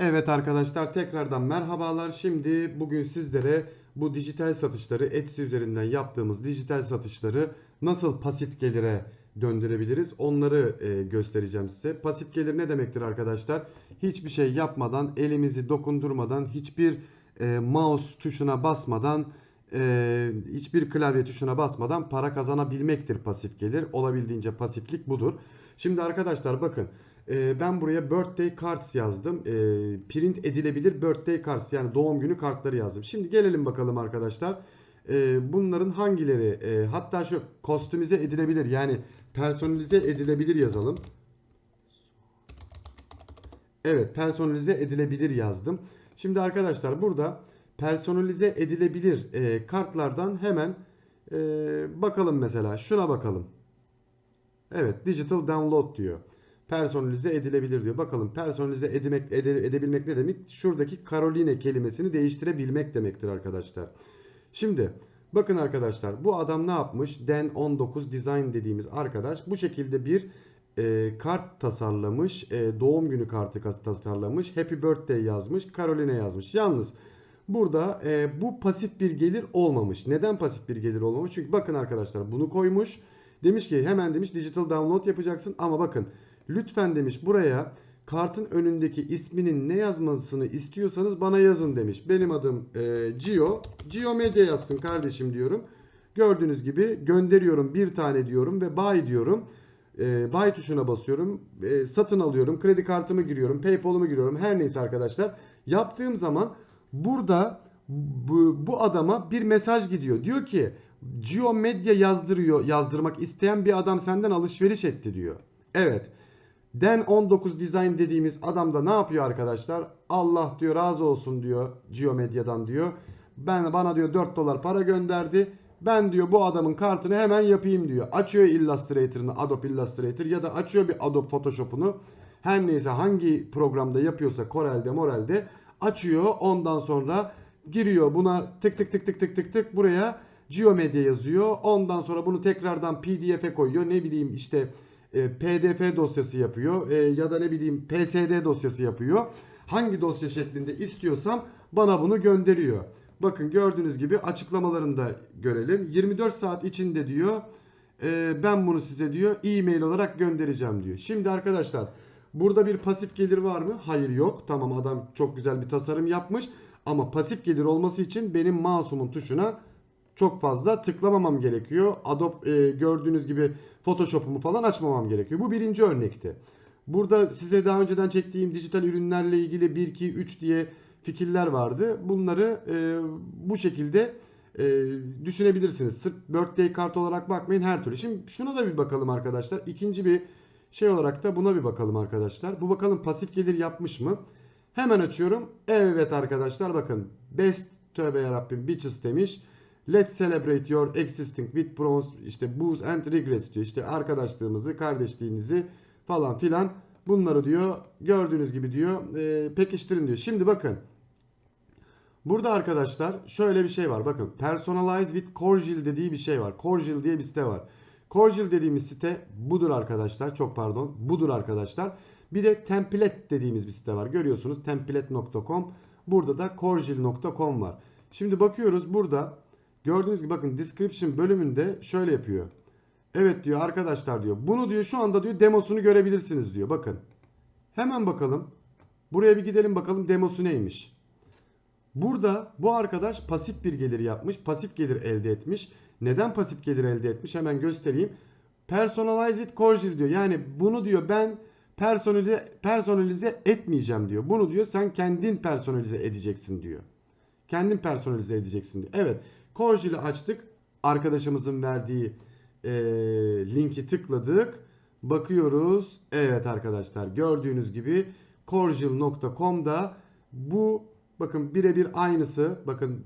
Evet arkadaşlar tekrardan merhabalar. Şimdi bugün sizlere bu dijital satışları Etsy üzerinden yaptığımız dijital satışları nasıl pasif gelire döndürebiliriz onları e, göstereceğim size. Pasif gelir ne demektir arkadaşlar? Hiçbir şey yapmadan, elimizi dokundurmadan, hiçbir e, mouse tuşuna basmadan, e, hiçbir klavye tuşuna basmadan para kazanabilmektir pasif gelir. Olabildiğince pasiflik budur. Şimdi arkadaşlar bakın ee, ben buraya birthday cards yazdım. Ee, print edilebilir birthday cards yani doğum günü kartları yazdım. Şimdi gelelim bakalım arkadaşlar. Ee, bunların hangileri e, hatta şu kostümize edilebilir yani personalize edilebilir yazalım. Evet personalize edilebilir yazdım. Şimdi arkadaşlar burada personalize edilebilir e, kartlardan hemen e, bakalım mesela şuna bakalım. Evet digital download diyor personalize edilebilir diyor. Bakalım personalize edemek, ede, edebilmek ne demek? Şuradaki Caroline kelimesini değiştirebilmek demektir arkadaşlar. Şimdi bakın arkadaşlar bu adam ne yapmış? Den 19 Design dediğimiz arkadaş bu şekilde bir e, kart tasarlamış. E, doğum günü kartı tasarlamış. Happy Birthday yazmış. Caroline yazmış. Yalnız burada e, bu pasif bir gelir olmamış. Neden pasif bir gelir olmamış? Çünkü bakın arkadaşlar bunu koymuş. Demiş ki hemen demiş digital download yapacaksın ama bakın Lütfen demiş buraya kartın önündeki isminin ne yazmasını istiyorsanız bana yazın demiş. Benim adım e, Gio. Gio Medya yazsın kardeşim diyorum. Gördüğünüz gibi gönderiyorum bir tane diyorum ve buy diyorum. E, buy tuşuna basıyorum. E, satın alıyorum. Kredi kartımı giriyorum. Paypal'ımı giriyorum. Her neyse arkadaşlar. Yaptığım zaman burada bu, bu adama bir mesaj gidiyor. Diyor ki Geo Medya yazdırıyor, yazdırmak isteyen bir adam senden alışveriş etti diyor. Evet. Den 19 Design dediğimiz adam da ne yapıyor arkadaşlar? Allah diyor razı olsun diyor Geomedya'dan diyor. Ben bana diyor 4 dolar para gönderdi. Ben diyor bu adamın kartını hemen yapayım diyor. Açıyor Illustrator'ını Adobe Illustrator ya da açıyor bir Adobe Photoshop'unu. Her neyse hangi programda yapıyorsa Corel'de Morel'de açıyor. Ondan sonra giriyor buna tık tık tık tık tık tık tık buraya Geomedia yazıyor. Ondan sonra bunu tekrardan PDF'e koyuyor. Ne bileyim işte PDF dosyası yapıyor e, ya da ne bileyim PSD dosyası yapıyor. Hangi dosya şeklinde istiyorsam bana bunu gönderiyor. Bakın gördüğünüz gibi açıklamalarında görelim. 24 saat içinde diyor e, ben bunu size diyor e-mail olarak göndereceğim diyor. Şimdi arkadaşlar burada bir pasif gelir var mı? Hayır yok. Tamam adam çok güzel bir tasarım yapmış. Ama pasif gelir olması için benim masumun tuşuna çok fazla tıklamamam gerekiyor. Adobe e, gördüğünüz gibi Photoshop'umu falan açmamam gerekiyor. Bu birinci örnekti. Burada size daha önceden çektiğim dijital ürünlerle ilgili 1, 2, 3 diye fikirler vardı. Bunları e, bu şekilde e, düşünebilirsiniz. Sırf birthday kart olarak bakmayın her türlü. Şimdi şuna da bir bakalım arkadaşlar. İkinci bir şey olarak da buna bir bakalım arkadaşlar. Bu bakalım pasif gelir yapmış mı? Hemen açıyorum. Evet arkadaşlar bakın. Best tövbe yarabbim bitches demiş. Let's celebrate your existing with bronze işte booze and regrets diyor. İşte arkadaşlığımızı, kardeşliğinizi falan filan bunları diyor gördüğünüz gibi diyor e, pekiştirin diyor. Şimdi bakın burada arkadaşlar şöyle bir şey var. Bakın personalize with Corgil dediği bir şey var. Corgil diye bir site var. Corgil dediğimiz site budur arkadaşlar. Çok pardon. Budur arkadaşlar. Bir de template dediğimiz bir site var. Görüyorsunuz template.com. Burada da corgil.com var. Şimdi bakıyoruz burada Gördüğünüz gibi bakın description bölümünde şöyle yapıyor. Evet diyor arkadaşlar diyor. Bunu diyor şu anda diyor demosunu görebilirsiniz diyor. Bakın. Hemen bakalım. Buraya bir gidelim bakalım demosu neymiş. Burada bu arkadaş pasif bir gelir yapmış. Pasif gelir elde etmiş. Neden pasif gelir elde etmiş? Hemen göstereyim. Personalize with diyor. Yani bunu diyor ben personalize, personalize etmeyeceğim diyor. Bunu diyor sen kendin personalize edeceksin diyor. Kendin personalize edeceksin diyor. Evet. Corjil'i açtık. Arkadaşımızın verdiği e, linki tıkladık. Bakıyoruz. Evet arkadaşlar gördüğünüz gibi corjil.com'da bu bakın birebir aynısı. Bakın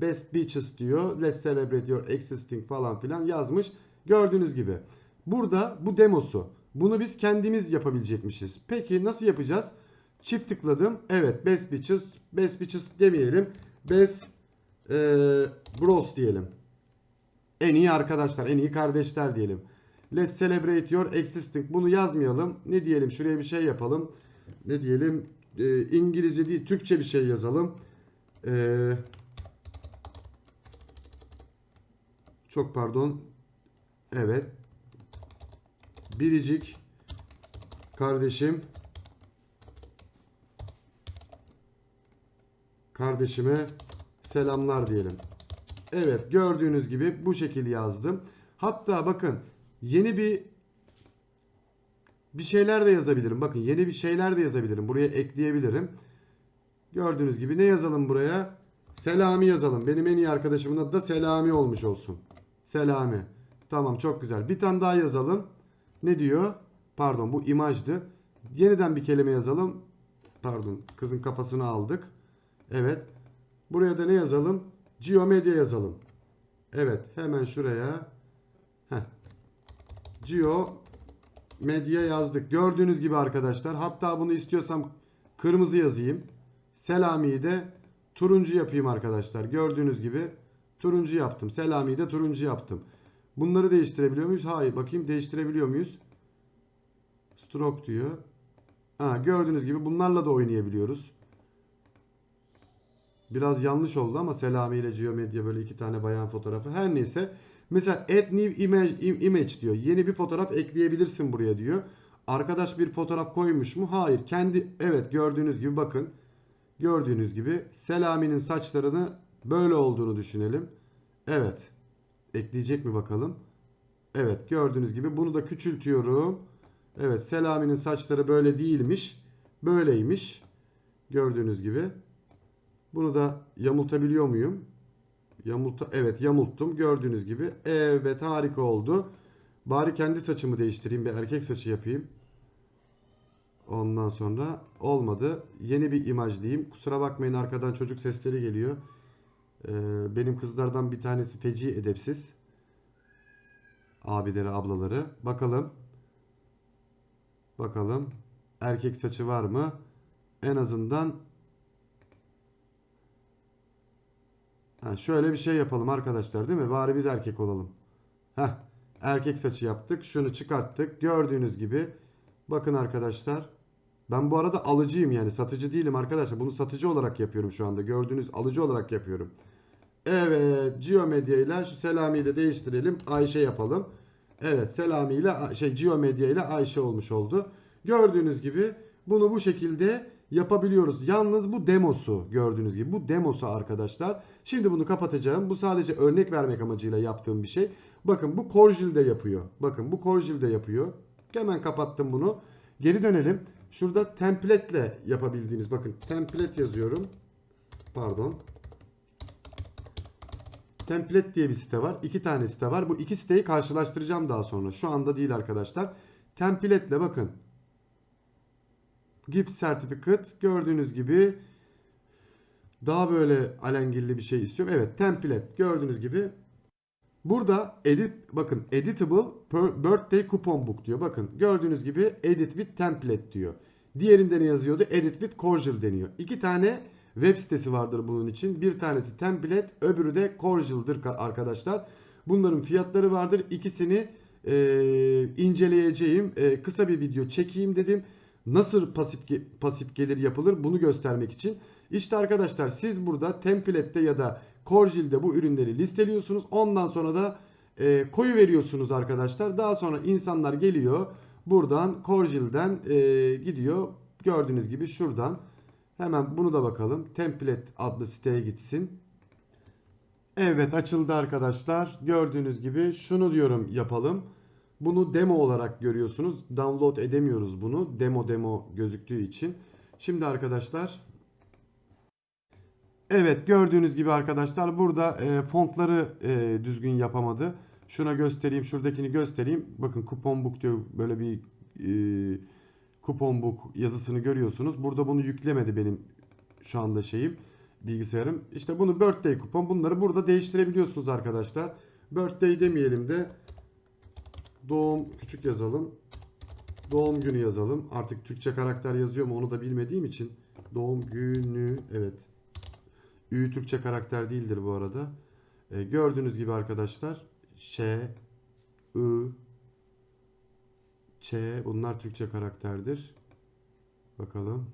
best beaches diyor. Let's celebrate your existing falan filan yazmış. Gördüğünüz gibi. Burada bu demosu. Bunu biz kendimiz yapabilecekmişiz. Peki nasıl yapacağız? Çift tıkladım. Evet best beaches. Best beaches demeyelim. Best e, bros diyelim. En iyi arkadaşlar, en iyi kardeşler diyelim. Let's celebrate your existing. Bunu yazmayalım. Ne diyelim? Şuraya bir şey yapalım. Ne diyelim? e, İngilizce değil Türkçe bir şey yazalım. Ee, çok pardon. Evet. Biricik kardeşim kardeşime selamlar diyelim. Evet gördüğünüz gibi bu şekil yazdım. Hatta bakın yeni bir bir şeyler de yazabilirim. Bakın yeni bir şeyler de yazabilirim. Buraya ekleyebilirim. Gördüğünüz gibi ne yazalım buraya? Selami yazalım. Benim en iyi arkadaşımın adı da Selami olmuş olsun. Selami. Tamam çok güzel. Bir tane daha yazalım. Ne diyor? Pardon bu imajdı. Yeniden bir kelime yazalım. Pardon kızın kafasını aldık. Evet. Buraya da ne yazalım? Geomedya yazalım. Evet hemen şuraya. Heh. Geo medya yazdık. Gördüğünüz gibi arkadaşlar. Hatta bunu istiyorsam kırmızı yazayım. Selami'yi de turuncu yapayım arkadaşlar. Gördüğünüz gibi turuncu yaptım. Selami'yi de turuncu yaptım. Bunları değiştirebiliyor muyuz? Hayır. Bakayım değiştirebiliyor muyuz? Stroke diyor. Ha, gördüğünüz gibi bunlarla da oynayabiliyoruz. Biraz yanlış oldu ama Selami ile Geomedya böyle iki tane bayan fotoğrafı. Her neyse. Mesela add new image, im- image diyor. Yeni bir fotoğraf ekleyebilirsin buraya diyor. Arkadaş bir fotoğraf koymuş mu? Hayır. Kendi evet gördüğünüz gibi bakın. Gördüğünüz gibi Selami'nin saçlarını böyle olduğunu düşünelim. Evet. Ekleyecek mi bakalım? Evet gördüğünüz gibi bunu da küçültüyorum. Evet Selami'nin saçları böyle değilmiş. Böyleymiş. Gördüğünüz gibi. Bunu da yamultabiliyor muyum? Yamulta evet yamulttum. Gördüğünüz gibi. Evet harika oldu. Bari kendi saçımı değiştireyim. Bir erkek saçı yapayım. Ondan sonra olmadı. Yeni bir imaj diyeyim. Kusura bakmayın arkadan çocuk sesleri geliyor. Ee, benim kızlardan bir tanesi feci edepsiz. Abileri, ablaları. Bakalım. Bakalım. Erkek saçı var mı? En azından Ha, şöyle bir şey yapalım arkadaşlar değil mi? Bari biz erkek olalım. Heh, erkek saçı yaptık. Şunu çıkarttık. Gördüğünüz gibi. Bakın arkadaşlar. Ben bu arada alıcıyım yani satıcı değilim arkadaşlar. Bunu satıcı olarak yapıyorum şu anda. Gördüğünüz alıcı olarak yapıyorum. Evet, Geomedya ile şu Selami'yi de değiştirelim. Ayşe yapalım. Evet, Selami ile şey Geomedya ile Ayşe olmuş oldu. Gördüğünüz gibi bunu bu şekilde yapabiliyoruz. Yalnız bu demosu gördüğünüz gibi. Bu demosu arkadaşlar. Şimdi bunu kapatacağım. Bu sadece örnek vermek amacıyla yaptığım bir şey. Bakın bu Corel de yapıyor. Bakın bu Corel de yapıyor. Hemen kapattım bunu. Geri dönelim. Şurada template ile yapabildiğimiz bakın template yazıyorum. Pardon. Template diye bir site var. İki tane site var. Bu iki siteyi karşılaştıracağım daha sonra. Şu anda değil arkadaşlar. Template ile bakın. Gift Certificate gördüğünüz gibi daha böyle alengilli bir şey istiyorum. Evet template gördüğünüz gibi burada edit bakın editable birthday coupon book diyor. Bakın gördüğünüz gibi edit with template diyor. Diğerinde ne yazıyordu? Edit with Corel deniyor. İki tane web sitesi vardır bunun için. Bir tanesi template öbürü de Corel'dır arkadaşlar. Bunların fiyatları vardır. İkisini e, inceleyeceğim. E, kısa bir video çekeyim dedim nasıl pasif pasif gelir yapılır bunu göstermek için. İşte arkadaşlar siz burada template'te ya da Corel'de bu ürünleri listeliyorsunuz. Ondan sonra da e, koyu veriyorsunuz arkadaşlar. Daha sonra insanlar geliyor. Buradan Corel'den e, gidiyor. Gördüğünüz gibi şuradan. Hemen bunu da bakalım. Template adlı siteye gitsin. Evet açıldı arkadaşlar. Gördüğünüz gibi şunu diyorum yapalım. Bunu demo olarak görüyorsunuz. Download edemiyoruz bunu. Demo demo gözüktüğü için. Şimdi arkadaşlar Evet gördüğünüz gibi arkadaşlar burada e, fontları e, düzgün yapamadı. Şuna göstereyim. Şuradakini göstereyim. Bakın kupon book diyor. Böyle bir e, kupon book yazısını görüyorsunuz. Burada bunu yüklemedi benim şu anda şeyim bilgisayarım. İşte bunu birthday kupon bunları burada değiştirebiliyorsunuz arkadaşlar. Birthday demeyelim de Doğum küçük yazalım. Doğum günü yazalım. Artık Türkçe karakter yazıyor mu onu da bilmediğim için. Doğum günü evet. Ü Türkçe karakter değildir bu arada. Ee, gördüğünüz gibi arkadaşlar Ş, I, Ç bunlar Türkçe karakterdir. Bakalım.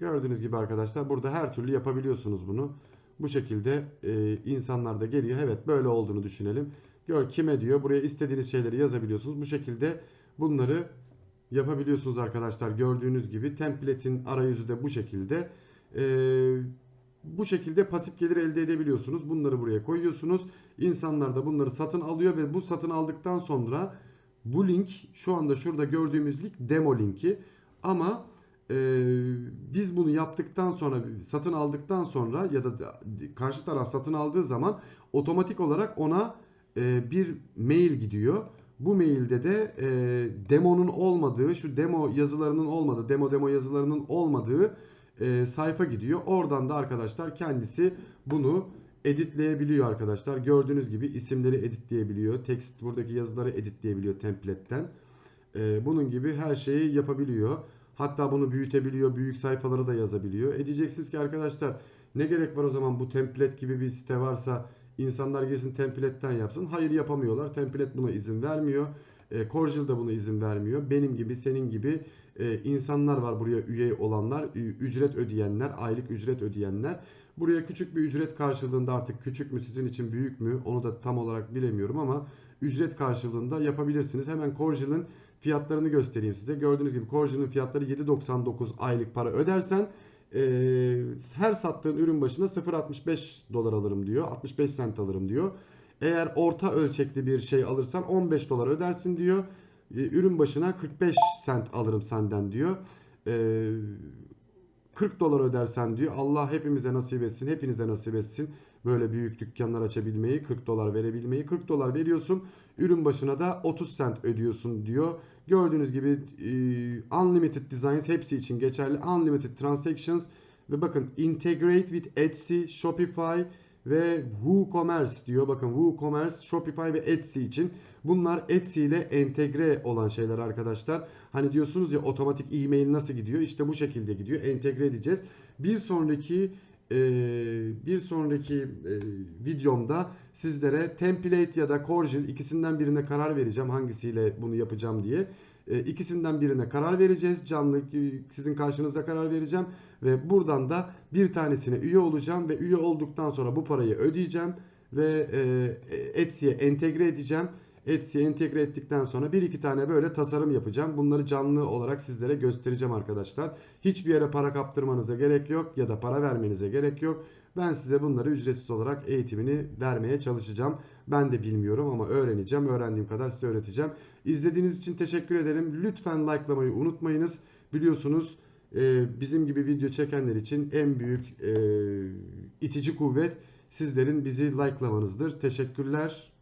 Gördüğünüz gibi arkadaşlar burada her türlü yapabiliyorsunuz bunu. Bu şekilde e, insanlar da geliyor. Evet böyle olduğunu düşünelim. Gör kime diyor. Buraya istediğiniz şeyleri yazabiliyorsunuz. Bu şekilde bunları yapabiliyorsunuz arkadaşlar. Gördüğünüz gibi template'in arayüzü de bu şekilde. Ee, bu şekilde pasif gelir elde edebiliyorsunuz. Bunları buraya koyuyorsunuz. İnsanlar da bunları satın alıyor ve bu satın aldıktan sonra bu link şu anda şurada gördüğümüz link demo linki. Ama e, biz bunu yaptıktan sonra satın aldıktan sonra ya da karşı taraf satın aldığı zaman otomatik olarak ona e, bir mail gidiyor. Bu mailde de e, demonun olmadığı, şu demo yazılarının olmadığı, demo demo yazılarının olmadığı e, sayfa gidiyor. Oradan da arkadaşlar kendisi bunu editleyebiliyor arkadaşlar. Gördüğünüz gibi isimleri editleyebiliyor. Text buradaki yazıları editleyebiliyor template'ten. E, bunun gibi her şeyi yapabiliyor. Hatta bunu büyütebiliyor. Büyük sayfaları da yazabiliyor. E diyeceksiniz ki arkadaşlar ne gerek var o zaman bu template gibi bir site varsa insanlar girsin template'ten yapsın. Hayır yapamıyorlar. Template buna izin vermiyor. E, Cordial da buna izin vermiyor. Benim gibi, senin gibi e, insanlar var buraya üye olanlar, ücret ödeyenler, aylık ücret ödeyenler. Buraya küçük bir ücret karşılığında artık küçük mü sizin için büyük mü onu da tam olarak bilemiyorum ama ücret karşılığında yapabilirsiniz. Hemen Cordial'ın fiyatlarını göstereyim size. Gördüğünüz gibi Cordial'ın fiyatları 7.99 aylık para ödersen e, her sattığın ürün başına 0.65 dolar alırım diyor. 65 sent alırım diyor. Eğer orta ölçekli bir şey alırsan 15 dolar ödersin diyor. E, ürün başına 45 sent alırım senden diyor. E, 40 dolar ödersen diyor. Allah hepimize nasip etsin, hepinize nasip etsin. Böyle büyük dükkanlar açabilmeyi, 40 dolar verebilmeyi. 40 dolar veriyorsun. Ürün başına da 30 sent ödüyorsun diyor. Gördüğünüz gibi e, unlimited designs hepsi için geçerli. Unlimited transactions ve bakın integrate with Etsy, Shopify ve WooCommerce diyor. Bakın WooCommerce, Shopify ve Etsy için. Bunlar Etsy ile entegre olan şeyler arkadaşlar. Hani diyorsunuz ya otomatik e-mail nasıl gidiyor? İşte bu şekilde gidiyor. Entegre edeceğiz. Bir sonraki bir sonraki e, videomda sizlere template ya da Cordial ikisinden birine karar vereceğim hangisiyle bunu yapacağım diye. E, ikisinden birine karar vereceğiz. Canlı e, sizin karşınızda karar vereceğim ve buradan da bir tanesine üye olacağım ve üye olduktan sonra bu parayı ödeyeceğim ve e, Etsy'ye entegre edeceğim. Etsy'ye entegre ettikten sonra bir iki tane böyle tasarım yapacağım. Bunları canlı olarak sizlere göstereceğim arkadaşlar. Hiçbir yere para kaptırmanıza gerek yok ya da para vermenize gerek yok. Ben size bunları ücretsiz olarak eğitimini vermeye çalışacağım. Ben de bilmiyorum ama öğreneceğim. Öğrendiğim kadar size öğreteceğim. İzlediğiniz için teşekkür ederim. Lütfen likelamayı unutmayınız. Biliyorsunuz e, bizim gibi video çekenler için en büyük e, itici kuvvet sizlerin bizi likelamanızdır. Teşekkürler.